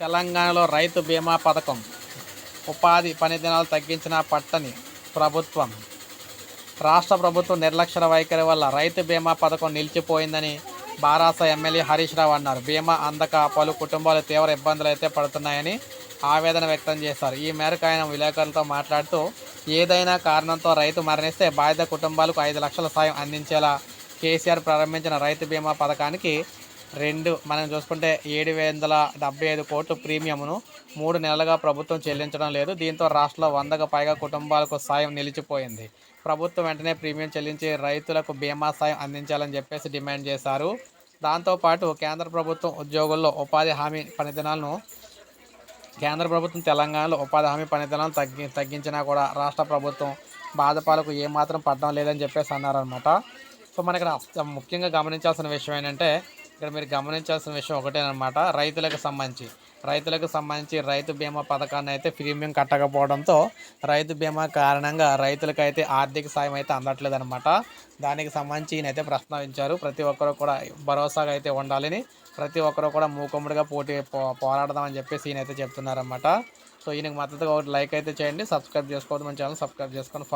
తెలంగాణలో రైతు బీమా పథకం ఉపాధి పని దినాలు తగ్గించిన పట్టని ప్రభుత్వం. రాష్ట్ర ప్రభుత్వం నిర్లక్ష్య వైఖరి వల్ల రైతు బీమా పథకం నిలిచిపోయిందని బారాస ఎమ్మెల్యే హరీష్ రావు అన్నారు. బీమా అందక పలు కుటుంబాలు తీవ్ర ఇబ్బందులు అయితే పడుతున్నాయని ఆవేదన వ్యక్తం చేశారు. ఈ మేరకు ఆయన విలేకరులతో మాట్లాడుతూ ఏదైనా కారణంతో రైతు మరణిస్తే బాధిత కుటుంబాలకు ఐదు లక్షల సాయం అందించేలా కేసీఆర్ ప్రారంభించిన రైతు బీమా పథకానికి రెండు మనం చూసుకుంటే ఏడు వందల డెబ్బై ఐదు కోట్ల ప్రీమియంను మూడు నెలలుగా ప్రభుత్వం చెల్లించడం లేదు. దీంతో రాష్ట్రంలో వందకు పైగా కుటుంబాలకు సాయం నిలిచిపోయింది. ప్రభుత్వం వెంటనే ప్రీమియం చెల్లించి రైతులకు బీమా సాయం అందించాలని చెప్పేసి డిమాండ్ చేశారు. దాంతోపాటు కేంద్ర ప్రభుత్వం ఉద్యోగుల్లో ఉపాధి హామీ పనిదినాలను కేంద్ర ప్రభుత్వం తెలంగాణలో ఉపాధి హామీ పనిదినాలను తగ్గి తగ్గించినా కూడా రాష్ట్ర ప్రభుత్వం బాధపాలకు ఏమాత్రం పడడం లేదని చెప్పేసి అన్నారనమాట సో మన ఇక్కడ ముఖ్యంగా గమనించాల్సిన విషయం ఏంటంటే ఇక్కడ మీరు గమనించాల్సిన విషయం ఒకటేనమాట. రైతులకు సంబంధించి. రైతులకు సంబంధించి రైతు బీమా పథకాన్ని అయితే ప్రీమియం కట్టకపోవడంతో రైతు బీమా కారణంగా రైతులకు అయితే ఆర్థిక సాయం అయితే అందట్లేదు అనమాట దానికి సంబంధించి ఈయనైతే ప్రస్తావించారు. ప్రతి ఒక్కరు కూడా భరోసాగా అయితే ఉండాలని ప్రతి ఒక్కరు కూడా మూకుమ్మడిగా పోటీ పో పోరాడదామని చెప్పేసి ఈయనైతే చెప్తున్నారనమాట చెప్తున్నారన్నమాట. సో ఈయనకి మద్దతుగా ఒకటి లైక్ అయితే చేయండి సబ్స్క్రైబ్ చేసుకోవద్దు మన ఛానల్ సబ్స్క్రైబ్ చేసుకొని